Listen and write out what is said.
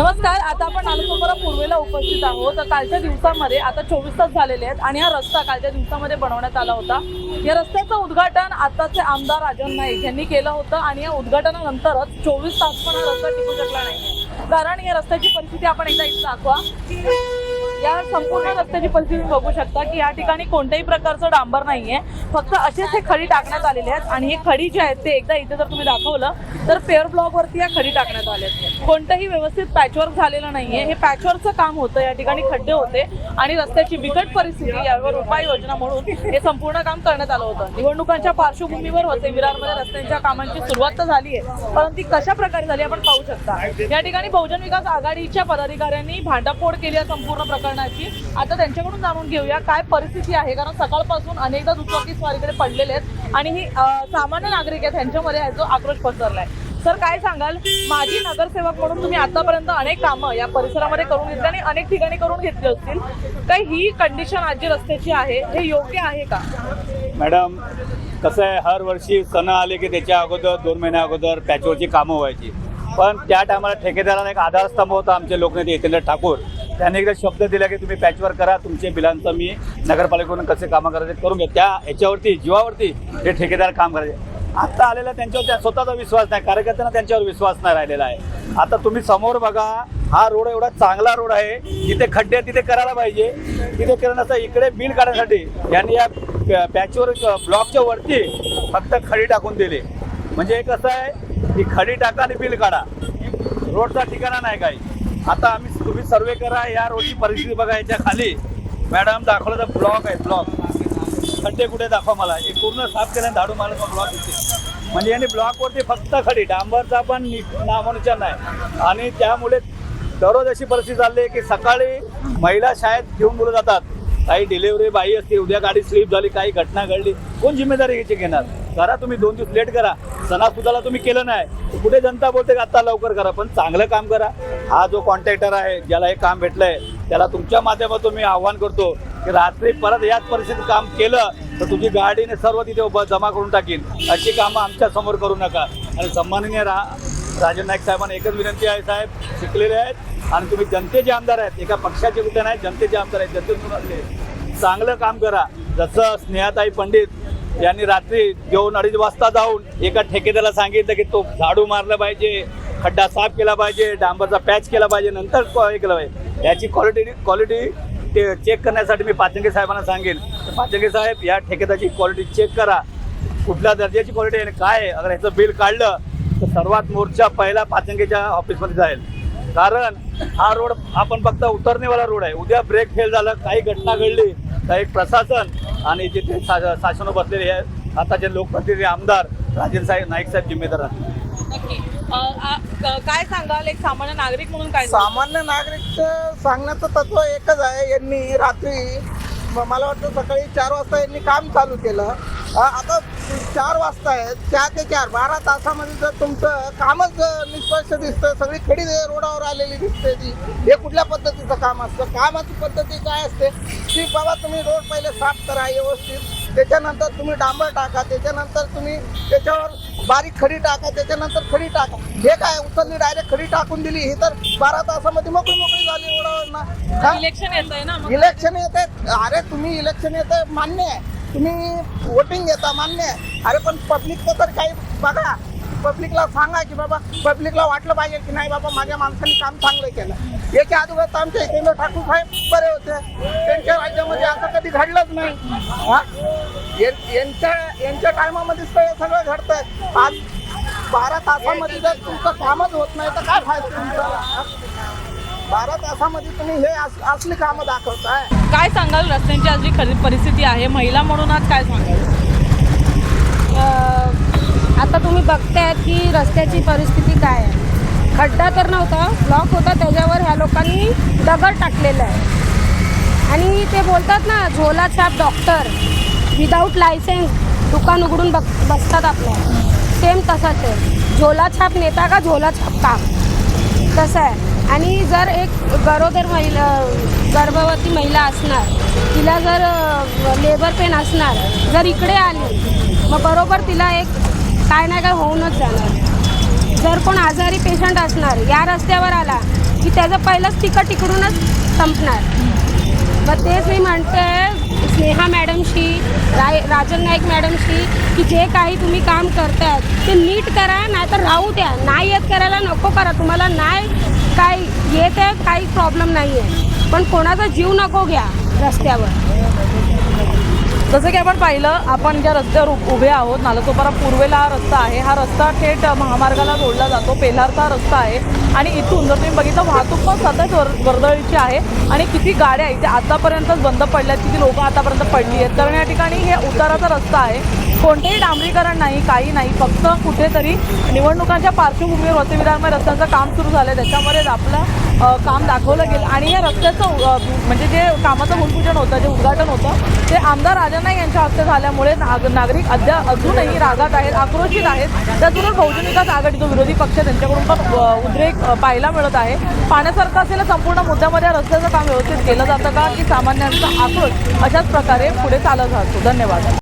नमस्कार आता आपण नालसोपारा पूर्वेला उपस्थित आहोत. तर कालच्या दिवसामध्ये आता चोवीस तास झालेले आहेत आणि हा रस्ता कालच्या दिवसामध्ये बनवण्यात आला होता. या रस्त्याचं उद्घाटन आताचे आमदार राजन नाईक यांनी केलं होतं आणि या उद्घाटनानंतरच चोवीस तास पण हा रस्ता टिकू शकला नाही कारण या रस्त्याची परिस्थिती आपण एकदा इथं दाखवा. या संपूर्ण रस्त्याची परिस्थिती बघू शकता की या ठिकाणी कोणत्याही प्रकारचं डांबर नाहीये. फक्त असेच हे खडी टाकण्यात आलेले आहेत आणि हे खडी जे आहेत ते एकदा इथे जर तुम्ही दाखवलं तर पेअर ब्लॉक वरती या खडी टाकण्यात आले कोणतंही व्यवस्थित पॅचवर्क झालेलं नाहीये. हे पॅचवर्कचं काम होतं या ठिकाणी खड्डे होते आणि रस्त्याची बिकट परिस्थिती यावर उपाययोजना म्हणून हे संपूर्ण काम करण्यात आलं होतं. निवडणुकांच्या पार्श्वभूमीवर होते विरारमध्ये रस्त्यांच्या कामांची सुरुवात तर झाली आहे परंतु ती कशा प्रकारे झाली आपण पाहू शकता. या ठिकाणी बहुजन विकास आघाडीच्या पदाधिकाऱ्यांनी भांडाफोड केली संपूर्ण संपूर्ण प्रकरणाची. आता त्यांच्याकडून जाणून घेऊया काय परिस्थिती आहे. कारण सकाळपासून अनेकदा दुचाकी स्वारीकडे पडलेले आहेत. आणि ही सामान्य नागरिक आहेत त्यांच्यामध्ये हा जो आक्रोश पसरलाय. सर काय सांगाल? माजी नगरसेवक म्हणून तुम्ही आतापर्यंत अनेक कामं या परिसरामध्ये करून घेतली आणि अनेक ठिकाणी करून घेतली असतील. काय ही कंडिशन आज जी रस्त्याची आहे. हे योग्य आहे का? मॅडम कसं आहे हर वर्षी सण आले की त्याच्या अगोदर दोन महिन्या अगोदर पॅचवरची कामं व्हायची. पण त्या टायमाला ठेकेदाराला एक आधारस्तंभ होता आमचे लोकनेते यतेंद्र ठाकूर. त्यांनी एकदा शब्द दिला की तुम्ही पॅचवर करा तुमचे बिलांचं मी नगरपालिकेकडून कसे कामं करायचे करून घ्या त्या याच्यावरती जीवावरती हे ठेकेदार काम करायचे. आता आलेला त्यांच्यावर त्या स्वतःचा विश्वास नाही कार्यकर्त्यांना त्यांच्यावर विश्वास नाही राहिलेला आहे. आता तुम्ही समोर बघा हा रोड एवढा चांगला रोड आहे जिथे खड्डे तिथे करायला पाहिजे. तिथे करण्याचा इकडे बिल काढण्यासाठी यांनी या पॅचवर ब्लॉकच्या वरती फक्त खडी टाकून दिली. म्हणजे कसं आहे की खडी टाका आणि बिल काढा. रोडचा ठिकाणा नाही काही. आता आम्ही तुम्ही सर्वे करा या रोडची परिस्थिती बघा याच्या खाली. मॅडम दाखवलं तर ब्लॉक आहे ब्लॉक. खड्डे कुठे दाखवा मला. हे पूर्ण साफ केल्याने धाडू मारायचा ब्लॉक येते म्हणजे याने ब्लॉकवरती फक्त खडी. डांबरचा पण नि- नाही आणि त्यामुळे दररोज अशी परिस्थिती चालली आहे की सकाळी महिला शाळेत घेऊन मुलं जातात. काही डिलेवरी बाई असते उद्या गाडी स्लिप झाली काही घटना घडली. कोण जिम्मेदारी घ्यायची घेणार? करा तुम्ही दोन दिवस लेट करा. सणासुदाला तुम्ही केलं नाही. कुठे जनता बोलते का आता लवकर करा. पण चांगलं काम करा. हा जो कॉन्ट्रॅक्टर आहे ज्याला हे काम भेटलंय त्याला तुमच्या माध्यमातून मी आव्हान करतो की रात्री परत याच परिस्थितीत काम केलं तर तुझी गाडीने सर्व तिथे उभं जमा करून टाकीन. अशी कामं आमच्यासमोर करू नका. आणि सन्माननीय रा राजन नाईक साहेबांना एकच विनंती आहे साहेब शिकलेले आहेत आणि तुम्ही जनतेचे आमदार आहेत. एका पक्षाचे कुठे नाही जनतेचे आमदार आहेत. जनतेतून चांगलं काम करा. जसं स्नेहाताई पंडित यांनी रात्री जेवण अडीच वाजता जाऊन एका ठेकेदाराला सांगितलं की तो झाडू मारलं पाहिजे खड्डा साफ केला पाहिजे डांबरचा पॅच केला पाहिजे नंतर हे केलं पाहिजे. याची क्वालिटी क्वालिटी ते चेक करण्यासाठी मी पाचंगे साहेबांना सांगेन पाचंगे साहेब या ठेकेदाराची क्वालिटी चेक करा. कुठल्या दर्जाची क्वालिटी आहे आणि काय आहे? अगर ह्याचं बिल काढलं तर सर्वात मोर्चा पहिला पाचंगेच्या ऑफिसमध्ये जाईल. कारण हा रोड आपण फक्त उतरणेवाला रोड आहे. उद्या ब्रेक फेल झालं काही घटना घडली तर एक प्रशासन आणि जिथे शासन बसलेले आहेत आताचे लोकप्रतिनिधी आमदार राजेंद्र साहेब नाईक साहेब जिम्मेदार काय सांगाल? एक सामान्य नागरिक म्हणून काय सांगाल? सामान्य नागरिक सांगण्याचं तत्व एकच आहे यांनी रात्री मला वाटतं सकाळी चार वाजता यांनी काम चालू केलं. आता चार वाजता आहेत. चार ते चार. बारा तासामध्ये जर तुमचं कामच निष्पक्ष दिसतं सगळी खडी रोडावर आलेली दिसते ती. हे कुठल्या पद्धतीचं काम असतं? कामाची पद्धती काय असते? की बाबा तुम्ही रोड पहिले साफ करा व्यवस्थित. त्याच्यानंतर तुम्ही डांबर टाका. त्याच्यानंतर तुम्ही त्याच्यावर बारीक खडी टाका. त्याच्यानंतर खडी टाका. हे काय? उचलली डायरेक्ट खडी टाकून दिली. ही तर बारा तासामध्ये मोकळी मोकळी झाली रोडावर ना इलेक्शन येत आहे ना इलेक्शन येत आहे अरे तुम्ही इलेक्शन येत आहे मान्य आहे. तुम्ही वोटिंग घेता मान्य आहे. अरे पण पब्लिकचं तर काही बघा. पब्लिकला सांगा की बाबा पब्लिकला वाटलं पाहिजे की नाही बाबा माझ्या माणसाने काम चांगलं केलं. याच्या अगोदर आमचे आमच्या इथे ठाकूर साहेब बरे होते. त्यांच्या राज्यामध्ये असं कधी घडलंच नाही. हा? यांच्या यांच्या टायमामध्येच तर सगळं घडतंय. आज बारा तासामध्ये जर तुमचं कामच होत नाही तर काय फायदा तुमचा? बारा तासामध्ये तुम्ही हे अस- असली कामं दाखवताय. काय सांगाल? रस्त्यांची आज जी खरी परिस्थिती आहे महिला म्हणून आज काय सांगाल? आता तुम्ही बघतायत की रस्त्याची परिस्थिती काय आहे. खड्डा तर नव्हता ब्लॉक होता त्याच्यावर ह्या लोकांनी दगड टाकलेला आहे. आणि ते बोलतात ना झोला छाप डॉक्टर विदाऊट लायसेन्स दुकान उघडून बघ बसतात आपल्या. सेम तसंच आहे. झोला छाप नेता का? झोला छाप काम. तसं आहे. आणि जर एक गरोदर महिला गर्भवती महिला असणार तिला जर लेबर पेन असणार जर इकडे आली मग बरोबर तिला एक काय नाही काय होऊनच जाणार. जर कोण आजारी पेशंट असणार या रस्त्यावर आला की त्याचं पहिलंच तिकट इकडूनच संपणार. मग तेच मी म्हणते स्नेहा मॅडमशी राय राजन नाईक मॅडमशी की जे काही तुम्ही काम करतायत ते नीट करा नाही तर राहू द्या. नाही येत करायला नको करा. तुम्हाला नाही काय येत आहे काही प्रॉब्लेम नाही आहे पण कोणाचा जीव नको घ्या रस्त्यावर. जसं की आपण पाहिलं आपण ज्या रस्त्यावर उभे आहोत नालासोपारा पूर्वेला हा रस्ता आहे. हा रस्ता थेट महामार्गाला जोडला जातो. पेल्हारचा रस्ता आहे. आणि इथून जर तुम्ही बघितलं वाहतूक पण सतत वर वर्दळीची आहे. आणि किती गाड्या इथे आतापर्यंतच बंद पडल्यात. किती लोकं आतापर्यंत पडली आहेत कारण या ठिकाणी हे उताराचा रस्ता आहे. कोणतेही डांबरीकरण नाही काही नाही. फक्त कुठेतरी निवडणुकांच्या पार्श्वभूमीवर वसविधानमय रस्त्यांचं काम सुरू झालं आहे त्याच्यामध्येच आपलं काम दाखवलं गेलं. आणि या रस्त्याचं म्हणजे जे कामाचं भूमिपूजन होतं जे उद्घाटन होतं ते आमदार राजांना यांच्या हस्ते झाल्यामुळे नाग नागरिक अद्याप अजूनही रागात आहेत आक्रोशित आहेत. त्यातूनच बहुजन विकास आघाडी जो विरोधी पक्ष त्यांच्याकडून पण उद्रेक पाहायला मिळत आहे. पाण्यासारखं असलेल्या संपूर्ण मुद्द्यामध्ये रस्त्याचं काम व्यवस्थित केलं जातं का? की सामान्यांचा आक्रोश अशाच प्रकारे पुढे चालत राहतो. धन्यवाद.